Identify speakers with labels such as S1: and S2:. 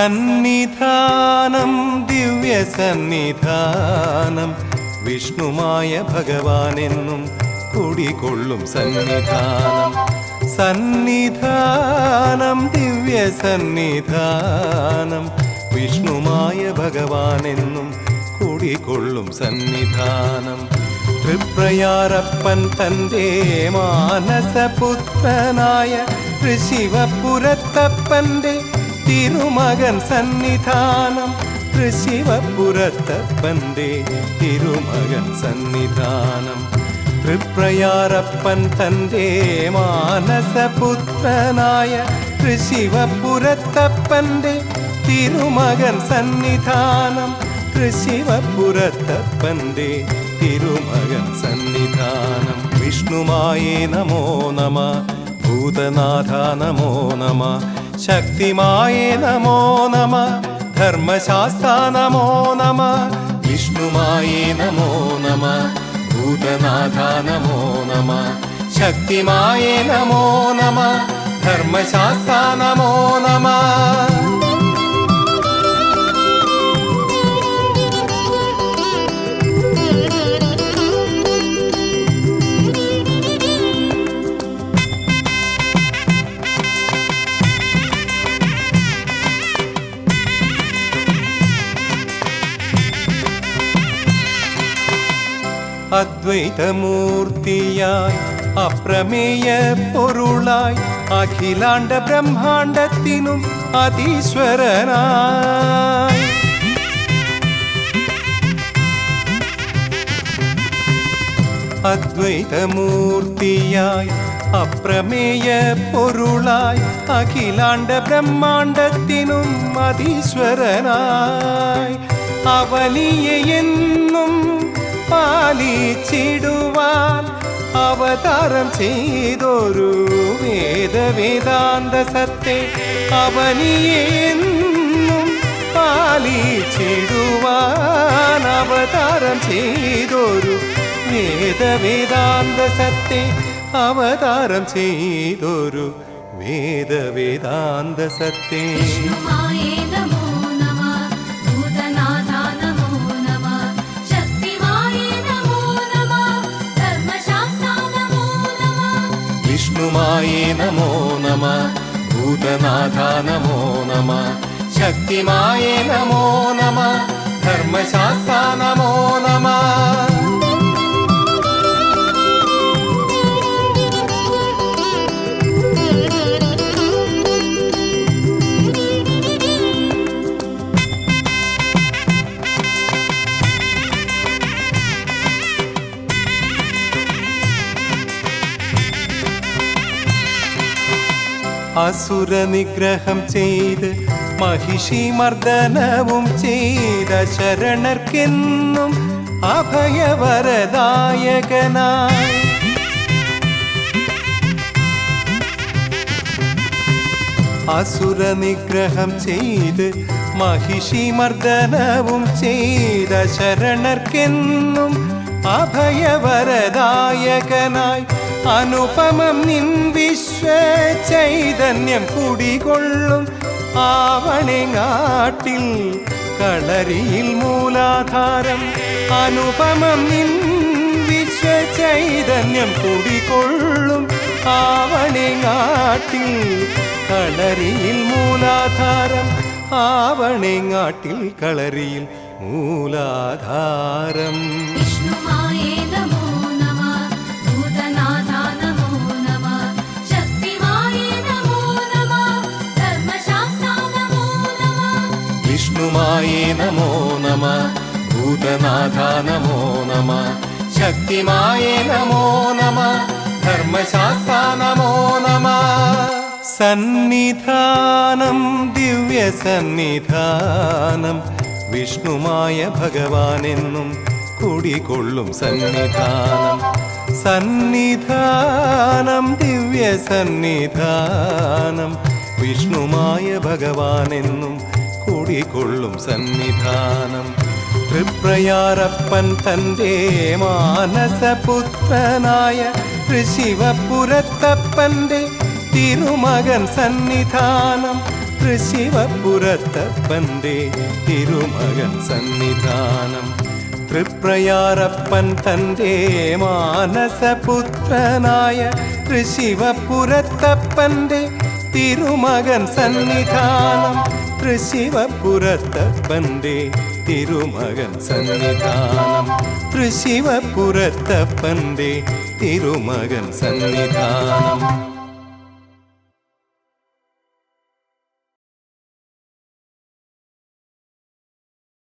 S1: സന്നിധാനം ദിവ്യ സന്നിധാനം. വിഷ്ണുമായ ഭഗവാനെന്നും കുടികൊള്ളും സന്നിധാനം. സന്നിധാനം ദിവ്യ സന്നിധാനം. വിഷ്ണുമായ ഭഗവാനെന്നും കുടികൊള്ളും സന്നിധാനം. തൃപ്രയാറപ്പൻ തന്റെ മാനസപുത്രനായ ഋഷിവപുരത്തപ്പന്റെ തിരുമകൻ സന്നിധാനം ഋഷിവപുരത്തപ്പന്റെ തിരുമകൻ സന്നിധാനം തൃപ്രയാറപ്പൻ തന്റെ മാനസപുത്രനായ ഋഷിവപുരത്തപ്പന്റെ തിരുമകൻ സന്നിധാനം ഋഷിവപുരത്തപ്പന്റെ തിരുമകൻ സന്നിധാനം വിഷ്ണുമായേ നമോ നമ ഭൂതനാഥ നമോ നമ शक्तिमाये नमो नमः धर्मशास्ता नमो नमः विष्णुमाये नमो नमः भूतनाथा नमो नमः शक्तिमाये नमो नमः धर्मशास्ता नमो नमः അദ്വൈതമൂർത്തിയായി അപ്രമേയ പൊരുളായി അഖിലാണ്ട ബ്രഹ്മാണ്ടത്തിനും അതീശ്വരനായി. അദ്വൈതമൂർത്തിയായി അപ്രമേയ പൊരുളായി അഖിലാണ്ട ബ്രഹ്മാണ്ടത്തിനും അതീശ്വരനായി. അവലിയെന്നും പാലിച്ചിടുവാൻ അവതാരം ചെയ്തൊരു വേദവേദാന്ത സത്തെ അവനിയെന്നും പാലിച്ചിടുവാൻ അവതാരം ചെയ്തൊരു വേദവേദാന്ത സത്തെ അവതാരം ചെയ്തൊരു വേദവേദാന്ത സത്തേ. माय नमो नमः भूतनाथा नमो नमः शक्तिमाये नमो नमः धर्मशास्त्रा नमो नमः। അസുര നിഗ്രഹം ചെയ്ത് മഹിഷി മർദ്ദനവും ചെയ്ത ശരണർക്കെന്നും അഭയവരദായകനായി. അസുരനിഗ്രഹം ചെയ്ത് മഹിഷി മർദ്ദനവും ചെയ്ത ശരണർക്കെന്നും അഭയവരദായകനായി. അനുപമം നിൻ വിശ്വ ചൈതന്യം കുടികൊള്ളും ആവണിങ്ങാട്ടിൽ കളരിയിൽ മൂലാധാരം. അനുപമം നിൻ വിശ്വ ചൈതന്യം കുടികൊള്ളും ആവണിങ്ങാട്ടിൽ കളരിയിൽ മൂലാധാരം. ആവണിങ്ങാട്ടിൽ കളരിയിൽ മൂലാധാരം.
S2: വിഷ്ണുമായേ നമോ നമ ഭൂതനാഥ നമോ നമ ശക്തിമായി നമോ നമ ധർമ്മശാസ്ത്ര നമോ നമ.
S1: സന്നിധാനം ദിവ്യ സന്നിധാനം വിഷ്ണുമായ ഭഗവാനെന്നും കുടികൊള്ളും സന്നിധാനം. സന്നിധാനം ദിവ്യ സന്നിധാനം വിഷ്ണുമായ ഭഗവാനെന്നും കുടികൊള്ളും സന്നിധാനം. തൃപ്രയാറപ്പൻ തന്റെ മാനസപുത്രനായ ഋഷിവപുരത്തപ്പന്റെ തിരുമകൻ സന്നിധാനം. തൃശിവപുരത്തപ്പന്റെ തിരുമകൻ സന്നിധാനം. തൃപ്രയാറപ്പൻ തന്റെ മാനസപുത്രനായ തൃശിവപുരത്തപ്പന്റെ തിരുമകൻ സന്നിധാനം തൃശിവപുരത്തപ്പന്റെ തിരുമകൻ സന്നിധാനം തൃശിവപുരത്തപ്പന്റെ തിരുമകൻ സന്നിധാനം